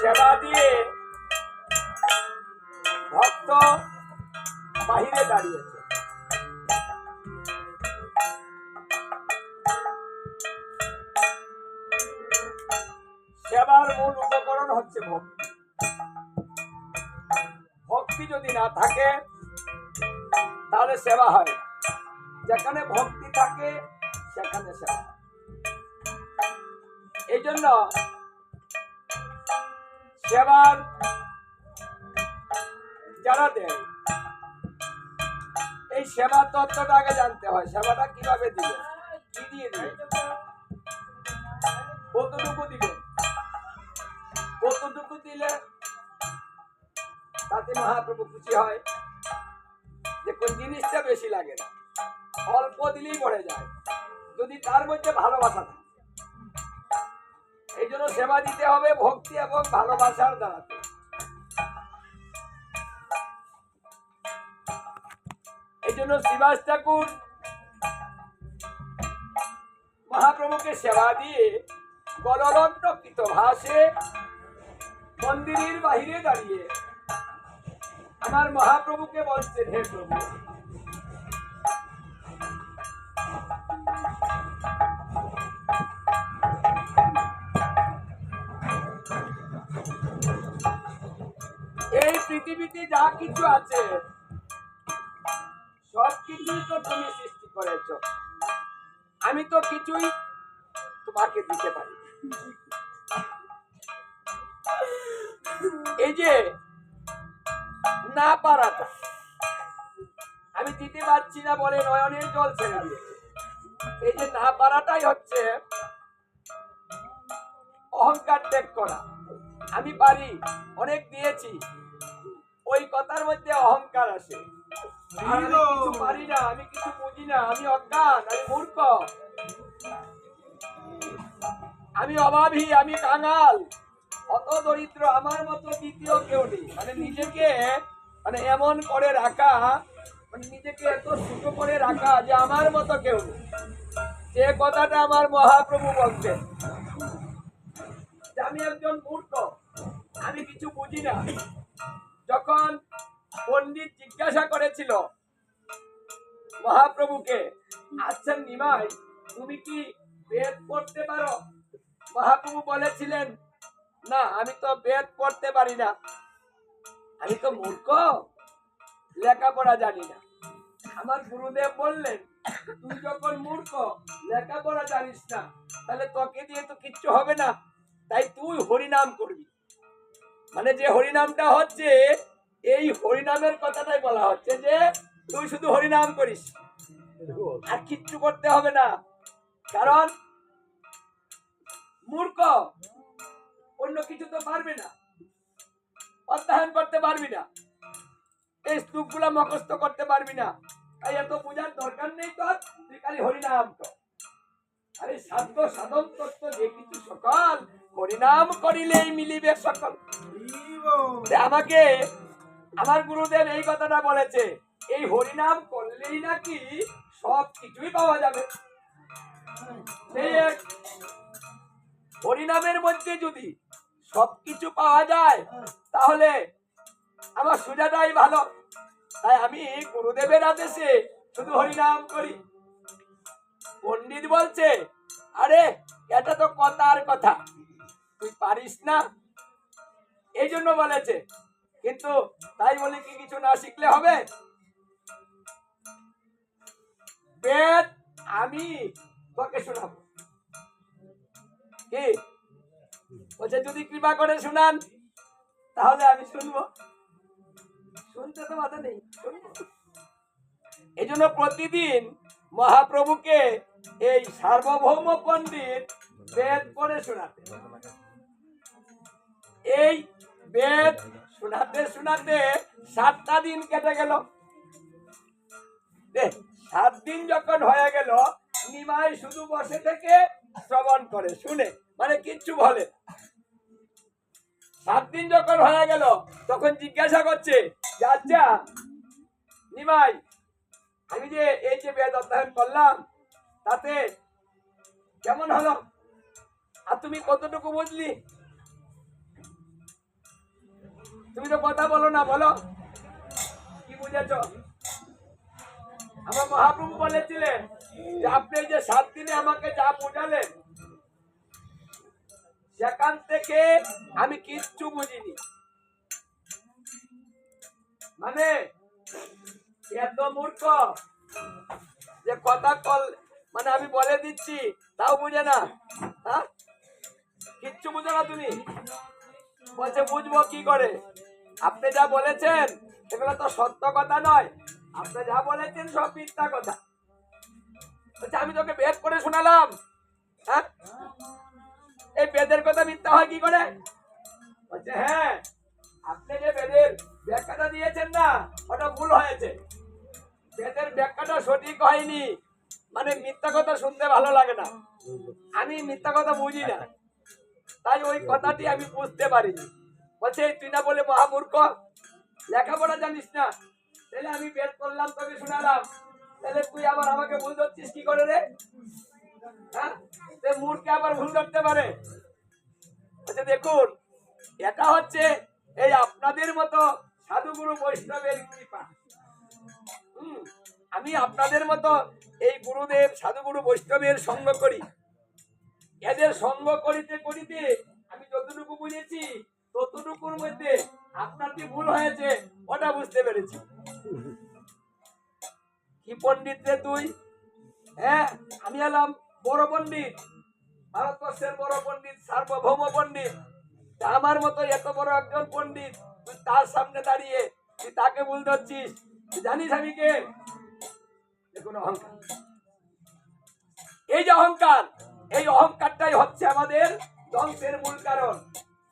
সেবা দিয়ে ভক্ত বাহিরে দাঁড়িয়েছে। সেবার মূল উপকরণ হচ্ছে ভক্তি। ভক্তি যদি না থাকে, তাহলে সেবা হয় যেখানে ভক্তি তত্ত্বটা আগে জানতে হয়, সেবাটা কীভাবে দিবে কি দিয়ে দিবে কতটুকু দিবে কতটুকু দিলে তাতে মহাপ্রভু খুশি হয় যে কোন জিনিসটা বেশি লাগে না, অল্প দিলেই পড়ে যায়, যদি তার মধ্যে ভালোবাসা থাকে। এই জন্য সেবা দিতে হবে, ভক্তি এবং ভালোবাসার দ্বারাতে। জন্য শিবাস ঠাকুর মহাপ্রভুকে সেবা দিয়ে গললগ্ন কৃত ভাসে মন্দিরের বাহিরে দাঁড়িয়ে আমার মহাপ্রভুকে বলছেন, হে প্রভু, এই পৃথিবীতে যা কিছু আছে সব কিছুই তো তুমি সৃষ্টি করেছ। আমি তো কিছুই তোমাকে দিতে পারি এই যে না পারাটা, আমি দিতে পারছি না বলে নয়নের জল ছেড়ে দিয়েছে। এই যে না পারাটাই হচ্ছে অহংকার ত্যাগ করা। আমি পারি, অনেক দিয়েছি, ওই কথার মধ্যে অহংকার আসে। আমি কিছু পারি না আমি কিছু বুঝি না আমি অজ্ঞান আমি মূর্খ। আমি অভাবী আমি কাঙাল। অত দরিদ্র আমার মতো দ্বিতীয় কেউ নেই। মানে নিজেকে মানে এমন করে রাখা মানে নিজেকে এত ছোট করে রাখা যে আমার মতো কেউ নেই। যে কথাটা আমার মহাপ্রভু বলছেন আমি একজন মূর্খ আমি কিছু বুঝি না। যখন পণ্ডিত জিজ্ঞাসা করেছিল, মহাপ্রভুকে আচ্ছা নিমাই, তুমি কি বেদ পড়তে পারো? মহাপ্রভু বলেছিলেন, না, আমি তো বেদ পড়তে পারি না। আমি তো মূর্খ, লেখাপড়া জানি না। আমার গুরুদেব বললেন, তুই যখন মূর্খ, লেখাপড়া জানিস না, তাহলে তোকে দিয়ে তো কিচ্ছু হবে না। তাই তুই হরিনাম করবি। মানে যে হরিনামটা হচ্ছে এই হরিনামের কথাটাই বলা হচ্ছে যে তুই শুধু হরিনাম করিস। আর কিচ্ছু করতে হবে না। কারণ মূর্খ অন্য কিছু তো পারবে না। অধ্যয়ন করতে পারবি না। এই শ্লোকগুলা মুখস্থ করতে পারবি না। তাই এত বোঝার দরকার নেই তোর তুই খালি হরিনাম তো আরে সাধ্য সাধন তত্ত্ব যে কিছু সকল হরিনাম করিলেই মিলিবে সকল। আমাকে আমার গুরুদেব এই কথাটা বলেছে, এই হরিনাম করলেই নাকি সব কিছুই পাওয়া যাবে। হরিনামের মধ্যে যদি সবকিছু পাওয়া যায়, তাহলে আমার সুজাটাই ভালো। তাই আমি গুরুদেবের আদেশে শুধু হরিনাম করি। পণ্ডিত বলছে, আরে, এটা তো কথার কথা। তুই পারিস না। এই জন্য বলেছে কিন্তু তাই বলে কি কিছু না শিখলে হবে? বেদ আমি তোকে শোনাবো। কি? বলছে, যদি কৃপা করে শুনান, তাহলে আমি শুনব। শুনতে তো বাধা নেই এই জন্য প্রতিদিন মহাপ্রভুকে এই সার্বভৌম পণ্ডিত বেদ পড়ে শোনাতে এই বেদ শোনাতে শোনাতে সাতটা দিন কেটে গেল। সাত দিন যখন হয়ে গেল, নিমাই শুধু বসে থেকে শ্রবণ করে, শুনে মানে কিচ্ছু বলে। সাত দিন যখন হয়ে গেল, তখন জিজ্ঞাসা করছে, যে আচ্ছা নিমাই, আমি যে এই যে বেদ অধ্যয়ন করলাম, তাতে কেমন হলো? আর তুমি কতটুকু বুঝলি? তুমি তো কথা বলো না, বলো। কি বুঝেছ? আমার মহাপ্রভু বলেছিলেন যে আপনি যে সাত দিনে আমাকে যা বোঝালেন, সেখান থেকে আমি কিচ্ছু বুঝিনি। মানে এত মূর্খ যে কথা কল মানে আমি বলে দিচ্ছি, তাও বুঝে না। হ্যাঁ? কিচ্ছু বুঝো না তুমি? বলছে, বুঝব কি করে? আপনি যা বলেছেন, এগুলো তো সত্য কথা নয়। আপনি যা বলেছেন, সব মিথ্যা কথা। আমি তোকে বেদ করে শোনালাম। হ্যাঁ? এই বেদের কথা মিথ্যা হয় কি করে? বলছে হ্যাঁ আপনি যে বেদের ব্যাখ্যাটা দিয়েছেন না, ওটা ভুল হয়েছে। বেদের ব্যাখ্যাটা সঠিক হয়নি। মানে মিথ্যা কথা শুনতে ভালো লাগে না। আমি মিথ্যা কথা বুঝি না। তাই ওই কথাটি আমি বুঝতে পারিনি। বলছে, "এই তুই না বলে মহামূর্খ? লেখাপড়া জানিস না? তাহলে আমি বেদ করলাম তোকে শোনালাম। তাহলে তুই আবার আমাকে ভুল ধরছিস কি করে রে? হ্যাঁ? মূর্খে আবার ভুল ধরতে পারে। আচ্ছা দেখুন, এটা হচ্ছে এই আপনাদের মতো সাধুগুরু বৈষ্ণবের কৃপা। আমি আপনাদের মতো এই গুরুদেব, সাধুগুরু বৈষ্ণবের সঙ্গ করি। এদের সঙ্গ করিতে করিতে আমি যতটুকু বুঝেছি ততটুকুর মধ্যে আপনার কি ভুল হয়েছে, ওটা বুঝতে পেরেছি। কি পণ্ডিত রে তুই? হ্যাঁ আমি এলাম বড় পণ্ডিত, ভারতবর্ষের বড় পণ্ডিত, সার্বভৌম পণ্ডিত। আমার মতো এত বড় একজন পণ্ডিত তুই তার সামনে দাঁড়িয়ে তুই তাকে ভুল ধরছিস? তুই জানিস আমি কে? দেখুন অহংকার। এই যে অহংকার, এই অহংকারটাই হচ্ছে আমাদের ধ্বংসের মূল কারণ।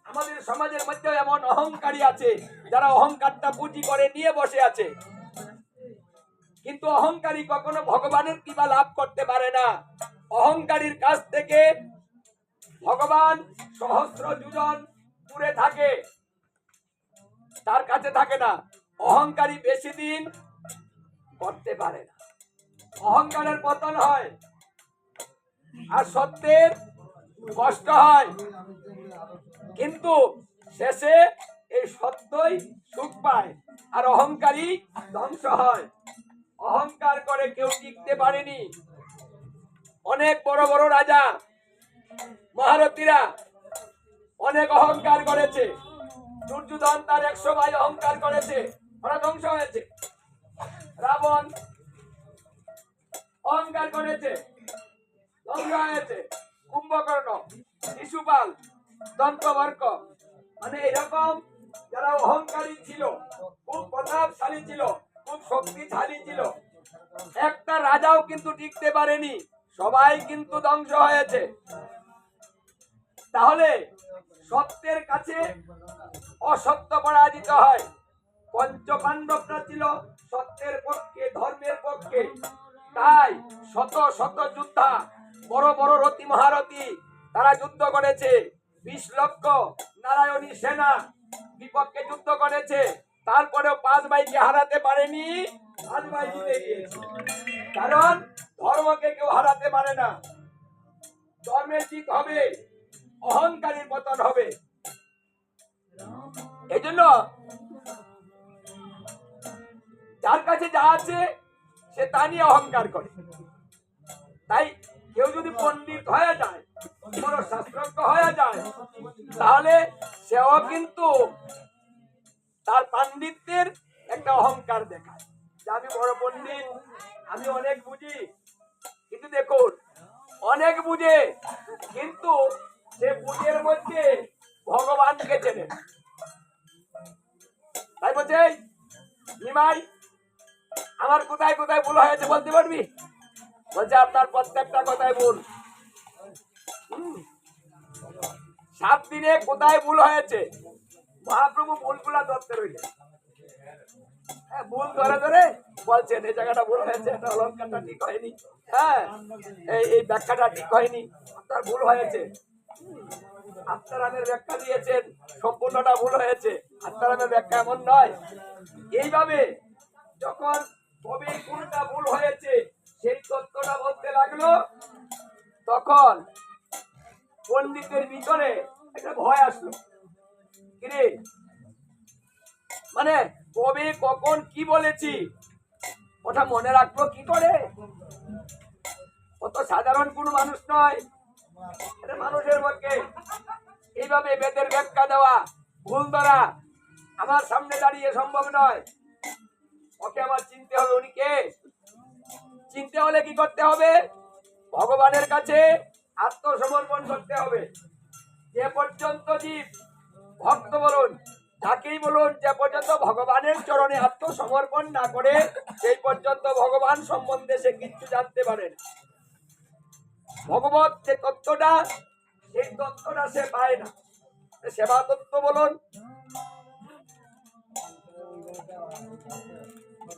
আমাদের সমাজের মধ্যে এমন অহংকারী আছে, যারা অহংকারটা পুঁজি করে নিয়ে বসে আছে। কিন্তু অহংকারী কখনো ভগবানের কৃপা লাভ করতে পারে না। অহংকারীর কাছ থেকে ভগবান সহস্র যুজন দূরে থাকে, তার কাছে থাকে না। অহংকারী বেশি দিন করতে পারে না। অহংকারের পতন হয়। আর সত্যের কষ্ট হয়। কিন্তু শেষে এই সত্যই সুখ পায় আর অহংকারী ধ্বংস হয়। অহংকার করে কেউ টিকতে পারেনি। অনেক বড় বড় রাজা, মহারথীরা অনেক অহংকার করেছে। দুর্যোধন তার একশো ভাই অহংকার করেছে ওরা ধ্বংস হয়েছে। রাবণ অহংকার করেছে, ধ্বংস হয়েছে। কুম্ভকর্ণ, শিশুপাল দন্তবর্ক মানে এরকম যারা অহংকারী ছিল, খুব প্রতাপশালী ছিল, খুব শক্তিশালী ছিল। একটা রাজাও কিন্তু টিকতে পারেনি, সবাই কিন্তু ধ্বংস হয়েছে। তাহলে সত্যের কাছে অসত্য পরাজিত হয়। পঞ্চ পাণ্ডবরা ছিল সত্যের পক্ষে, ধর্মের পক্ষে। তাই শত শত যোদ্ধা বড় বড় রতি মহারথী, তারা যুদ্ধ করেছে। বিশ লক্ষ নারায়ণী সেনা বিপক্ষে যুদ্ধ করেছে। তারপরেও পাঁচ ভাইকে হারাতে পারেনি, পাঁচ ভাই জিতে কারণ ধর্মকে কেউ হারাতে পারে না। ধর্মের জিত হবে, অহংকারীর পতন হবে। এই জন্য যার কাছে যা আছে, সে তা নিয়ে অহংকার করে। তাই কেউ যদি পণ্ডিত হয়ে যায় বড় শাস্ত্রজ্ঞ হয়ে যায় তাহলে সেও কিন্তু তার পাণ্ডিত্যের একটা অহংকার দেখায়। যে আমি বড় পণ্ডিত আমি অনেক বুঝি কিন্তু দেখুন অনেক বুঝে কিন্তু সে বুঝের মধ্যে ভগবানকে চেনে তাই বলছে "এই, নিমাই আমার কোথায় কোথায় ভুল হয়েছে বলতে পারবি? বলছে আপনার প্রত্যেকটা কথায় ভুল। সাত দিনে কোথায় ভুল হয়েছে? মহাপ্রভু ভুলগুলা ধরতে রইলেন। হ্যাঁ, ভুল ধরে ধরে বলছেন এই জায়গাটা ভুল হয়েছে ঠিক হয়নি। হ্যাঁ এই এই ব্যাখ্যাটা ঠিক হয়নি ভুল হয়েছে। ব্যাখ্যা দিয়েছেন সম্পূর্ণটা ভুল হয়েছে ব্যাখ্যা এমন নয়। এইভাবে যখন কবি কোনটা ভুল হয়েছে সেই তথ্যটা বলতে লাগল, তখন পণ্ডিতের ভিতরে একটা ভয় আসলো। কিরে? মানে কবে, কখন, কি বলেছি? ওটা মনে রাখব কি করে? অত সাধারণ কোনো মানুষ নয়। এটা মানুষের পক্ষে এইভাবে বেদের ব্যাখ্যা দেওয়া, ভুল ধরা আমার সামনে দাঁড়িয়ে সম্ভব নয়। ওকে আমার চিনতে হবে উনি কে? চিনতে হলে কি করতে হবে? ভগবানের কাছে আত্মসমর্পণ করতে হবে। যে পর্যন্ত জীব, ভক্ত বলুন তাকেই বলুন, যে পর্যন্ত ভগবানের চরণে আত্মসমর্পণ না করে, সেই পর্যন্ত ভগবান সম্বন্ধে সে কিচ্ছু জানতে পারে না। ভগবত যে তত্ত্বটা, সেই তত্ত্বটা সে পায় না। সেবা তত্ত্ব বলুন।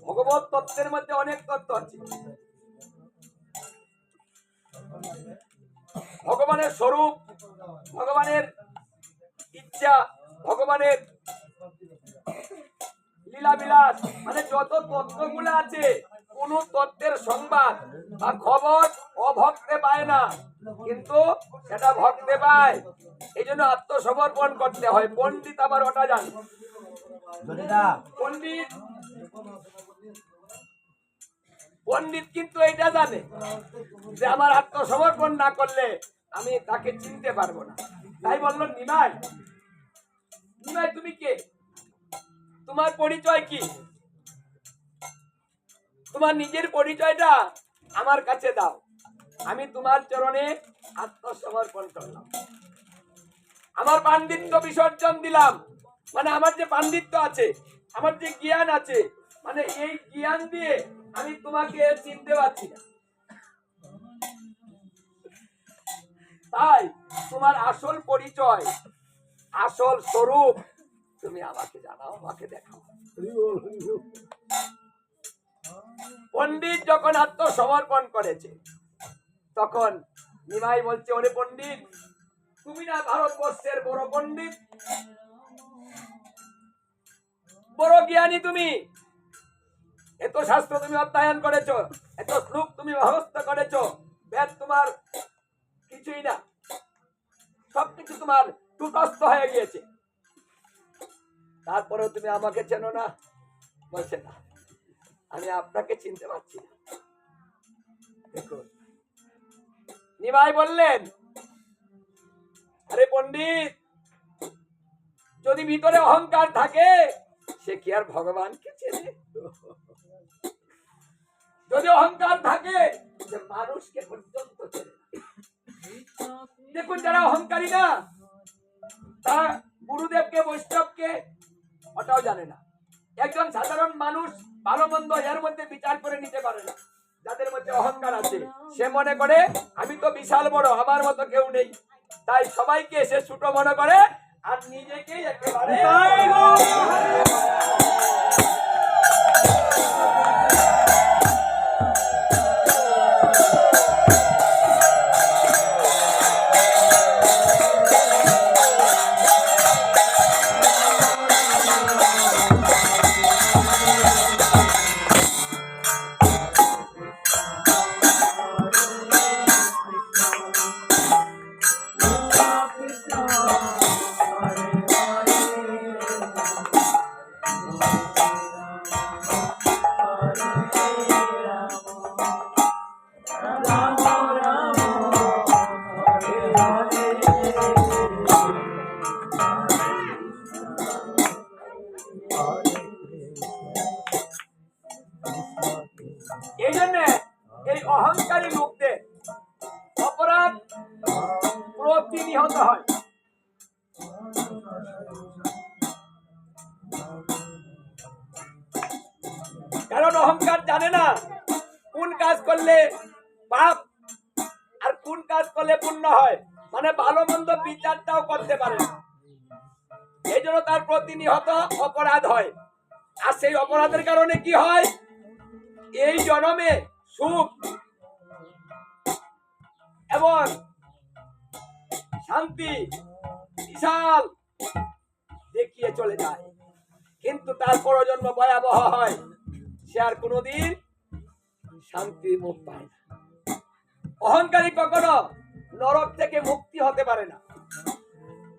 ভগবত তত্ত্বের মধ্যে অনেক তত্ত্ব আছে। ভগবানের স্বরূপ ভগবানের ইচ্ছা ভগবানের লীলা বিলাস মানে যত তত্ত্বগুলো আছে কোন তত্ত্বের সংবাদ বা খবর অভক্তে পায় না। কিন্তু সেটা ভক্তে পায়। এই জন্য আত্মসমর্পণ করতে হয়। পণ্ডিত আবার ওটা জানে। পণ্ডিত পণ্ডিত কিন্তু এটা জানে যে আমার আত্মসমর্পণ না করলে আমি তাকে চিনতে পারব না। তাই বলল, নিমাই নিমাই, তুমি কে? তোমার পরিচয় কি? তোমার নিজের পরিচয়টা আমার কাছে দাও। আমি তোমার চরণে আত্মসমর্পণ করলাম। আমার পাণ্ডিত্য বিসর্জন দিলাম। মানে আমার যে পাণ্ডিত্য আছে, আমার যে জ্ঞান আছে মানে এই জ্ঞান দিয়ে আমি তোমাকে চিনতে পারছি না। তাই তোমার আসল পরিচয়, আসল স্বরূপ তুমি আমাকে জানাও, আমাকে দেখাও। পণ্ডিত যখন আত্মসমর্পণ করেছে, তখন নিমাই বলছে, ওরে পণ্ডিত, তুমি না ভারতবর্ষের বড় পণ্ডিত? বড় জ্ঞানী তুমি এত শাস্ত্র তুমি অধ্যয়ন করেছ, এত শ্লোক তুমি মুখস্থ করেছ, বেদ তোমার কিছুই না। সবকিছু তোমার টুটস্থ হয়ে গিয়েছে। তারপরেও তুমি আমাকে চেনো না, বলছে না। আমি আপনাকে চিনতে পারছি না। দেখুন নিমাই বললেন, আরে পণ্ডিত, যদি ভিতরে অহংকার থাকে, সে কি আর ভগবানকে চেনে? যদি অহংকার থাকে মানুষকে পর্যন্ত দেখুন যারা অহংকারী না, তারা গুরুদেবকে, বৈষ্ণবকে ওটাও জানে না। একজন সাধারণ মানুষ ভালো মন্দ এর মধ্যে বিচার করে নিতে পারে না। যাদের মধ্যে অহংকার আছে, সে মনে করে, আমি তো বিশাল বড়, আমার মতো কেউ নেই। তাই সবাইকে সে ছোট মনে করে, আর নিজেকেই একেবারে কারণ অহংকার জানে না কোন কাজ করলে পাপ আর কোন কাজ করলে পুণ্য হয়। মানে ভালো মন্দ বিচারটাও করতে পারে এই জন্য তার প্রতিনিহত অপরাধ হয়। আর সেই অপরাধের কারণে কি হয়? এই জনমে সুখ এবং শান্তি, বিশাল দেখিয়ে চলে যায়। কিন্তু তার পরজন্ম ভয়াবহ হয়। সে আর কোনোদিন শান্তির মুখ পায় না। অহংকারী কখনো নরক থেকে মুক্তি হতে পারে না।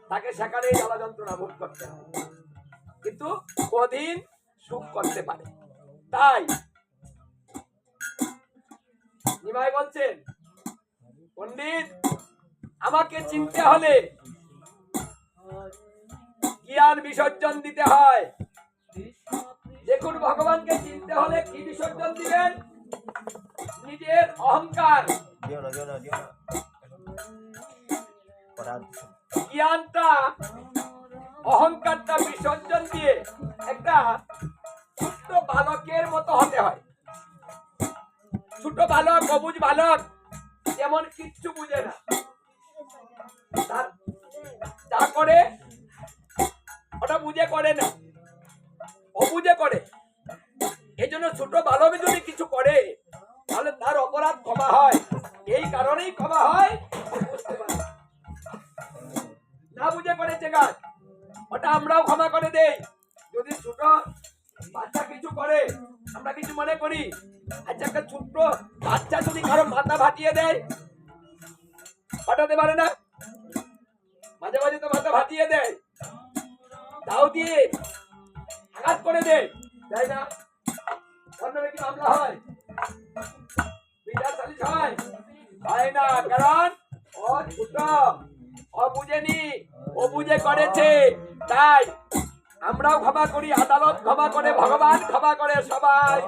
তাকে সেখানেই জ্বালা যন্ত্রণা ভোগ করতে হয়। কিন্তু কদিন সুখ করতে পারে তাই নিমাই বলছেন, পণ্ডিত, আমাকে চিনতে হলে জ্ঞান বিসর্জন দিতে হয়। দেখুন ভগবানকে চিনতে হলে কি বিসর্জন দিবেন? নিজের অহংকার। জ্ঞানটা অহংকারটা বিসর্জন দিয়ে একটা ছোট্ট বালকের মতো হতে হয়। ছোট বালক অবুজ বালক যেমন কিচ্ছু বুঝে না। তার- যা করে বুঝে করে না। অবুঝে করে। এই জন্য ছোট বালক তাই আমরাও ক্ষমা করি, আদালত ক্ষমা করে, ভগবান ক্ষমা করে সবাই।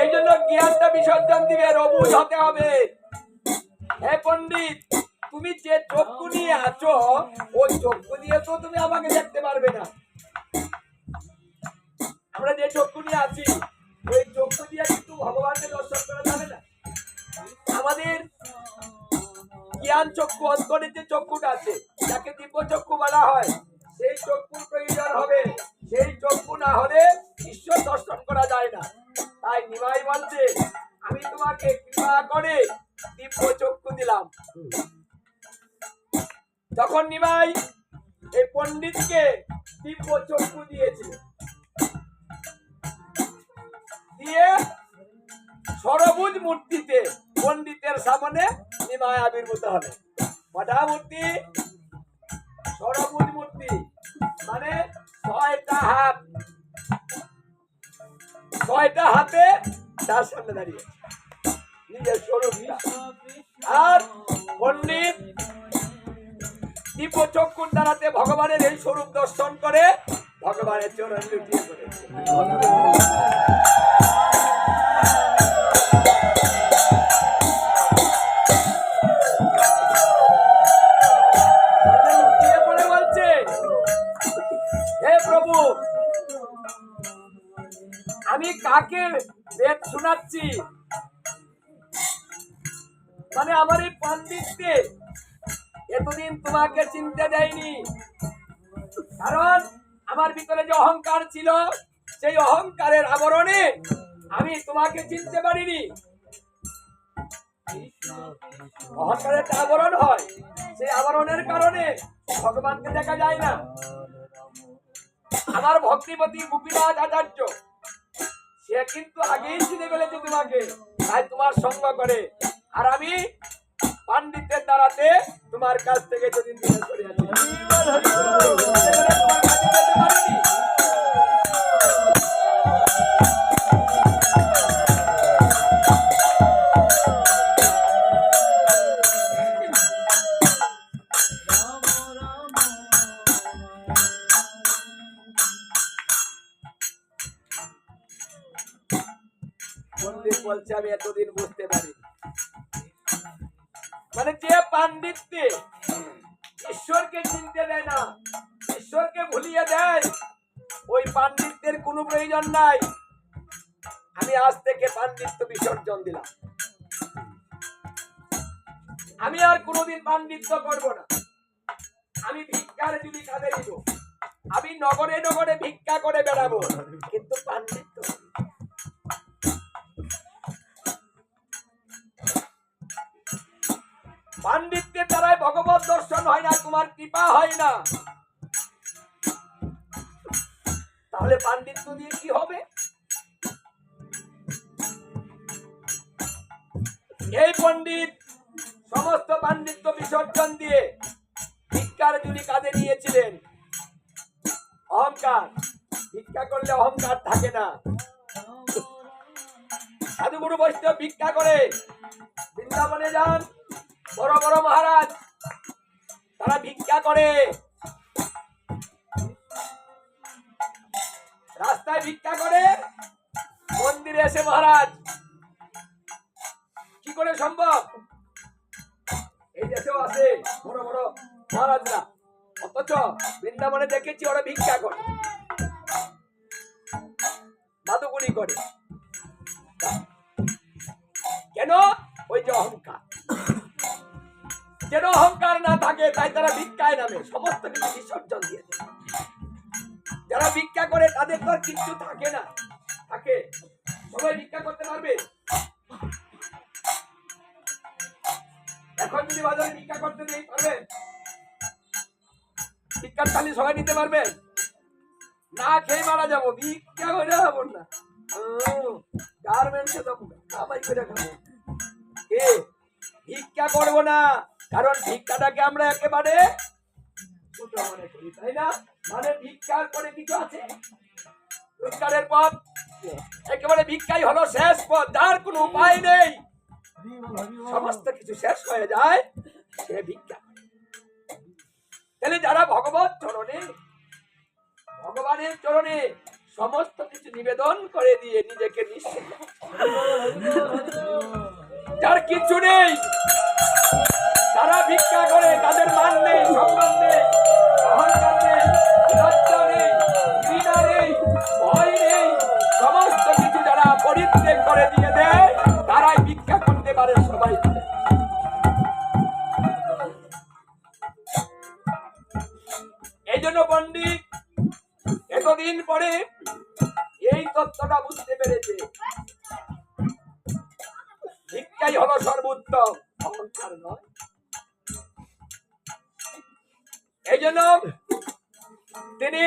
এই জন্য জ্ঞানটা বিসর্জন দিবে, রবুজ হতে হবে। হে পণ্ডিত, তুমি যে চক্ষু নিয়ে আছো, ওই চক্ষু দিয়ে তো তুমি আমাকে দেখতে পারবে না। আমরা যে চক্ষু নিয়ে আছি ওই চক্ষু দিয়ে কিন্তু ভগবানকে দর্শন করা যাবে না। আমাদের জ্ঞান চক্ষু অন্তরের যে চক্ষুটা আছে যাকে দিব্য চক্ষু বলা হয় সেই চক্ষু প্রয়োজন হবে। সেই চক্ষু না হলে ঈশ্বর দর্শন করা যায় না। তাই নিমাই বলছে আমি তোমাকে কৃপা করে দিব্য চক্ষু দিলাম। তখন নিমাই আমি কাকে বেদ শোনাচ্ছি? মানে আমার এই পাণ্ডিত্যে এতদিন তোমাকে চিনতে দেয়নি। অহংকার ছিল, সেই অহংকারের আবরণে আমি তোমাকে চিনতে পারিনি। অহংকারের একটা আবরণ হয়, সেই আবরণের কারণে ভগবানকে দেখা যায় না। আমার ভক্তিপতি গোপীনাথ আচার্য, সে কিন্তু আগেই চিনে ফেলেছে তোমাকে, তাই তোমার সঙ্গ করে। আর আমি পাণ্ডিতের দ্বারাতে তোমার কাছ থেকে যদি তোমার পাণ্ডিত্যে ঈশ্বরকে চিনতে দেয় না। ঈশ্বরকে ভুলিয়ে দেয়। ওই পাণ্ডিত্যের কোনো প্রয়োজন নাই। আমি আজ থেকে পাণ্ডিত্য বিসর্জন দিলাম। আমি আর কোনোদিন পাণ্ডিত্য করব না। আমি ভিক্ষার যদি কাঁধে নিব আমি নগরে নগরে ভিক্ষা করে বেড়াবো। কিন্তু পাণ্ডিত্য পাণ্ডিত্যের দ্বারাই ভগবত দর্শন হয় না, তোমার কৃপা হয় না। তাহলে পাণ্ডিত্য দিয়ে কি হবে? এই পণ্ডিত সমস্ত পাণ্ডিত্য বিসর্জন দিয়ে ভিক্ষার জুলি কাঁধে নিয়েছিলেন। অহংকার, ভিক্ষা করলে অহংকার থাকে না। সাধুগুরু বৈষ্ণব ভিক্ষা করে বৃন্দাবনে যান। বড় বড় মহারাজ, তারা ভিক্ষা করে। রাস্তায় ভিক্ষা করে, মন্দিরে এসে মহারাজ, কি করে সম্ভব? এই দেশেও আছে বড় বড় মহারাজরা। অথচ বৃন্দাবনে দেখেছি ওরা ভিক্ষা করে। মাদুগুড়ি করে। কেন? ওই যে অহংকার। যেন অহংকার না থাকে, তাই তারা ভিক্ষায় নামে, সমস্ত কিছু বিসর্জন দিয়ে যারা ভিক্ষা করে, তাদের তো কিচ্ছু থাকে না। থাকে। সবাই ভিক্ষা করতে পারবে? এখন যদি বাজারে ভিক্ষা করতে নেই ভিক্ষার থালি সবাই নিতে পারবেন না খেয়ে মারা যাব, ভিক্ষা করে যাব না। গার্মেন্টসে যাব কামাই করে খাব। এ ভিক্ষা করব না। ভিক্ষাটাকে আমরা একেবারে তাই না? মানে ভিক্ষার পথ? একেবারে ভিক্ষাই হলো শেষ পথ, যার কোনো উপায় নেই। সমস্ত কিছু শেষ হয়ে যায়, সে ভিক্ষা যারা ভগবত চরণে, ভগবানের চরণে সমস্ত কিছু নিবেদন করে দিয়ে নিজেকে নিঃস্ব যার কিছু নেই তারা ভিক্ষা করে, তাদের মান নেই, সম্মান নেই সমস্ত যারা পরিত্যাগ করে দিয়ে দেয়, তারাই ভিক্ষা করতে পারে সবাই। এই জন্য পণ্ডিত, এতদিন পরে এই তত্ত্বটা বুঝতে পেরেছে। ভিক্ষাই হলো সর্বোত্তম। অহংকার নয়। এই জন্য তিনি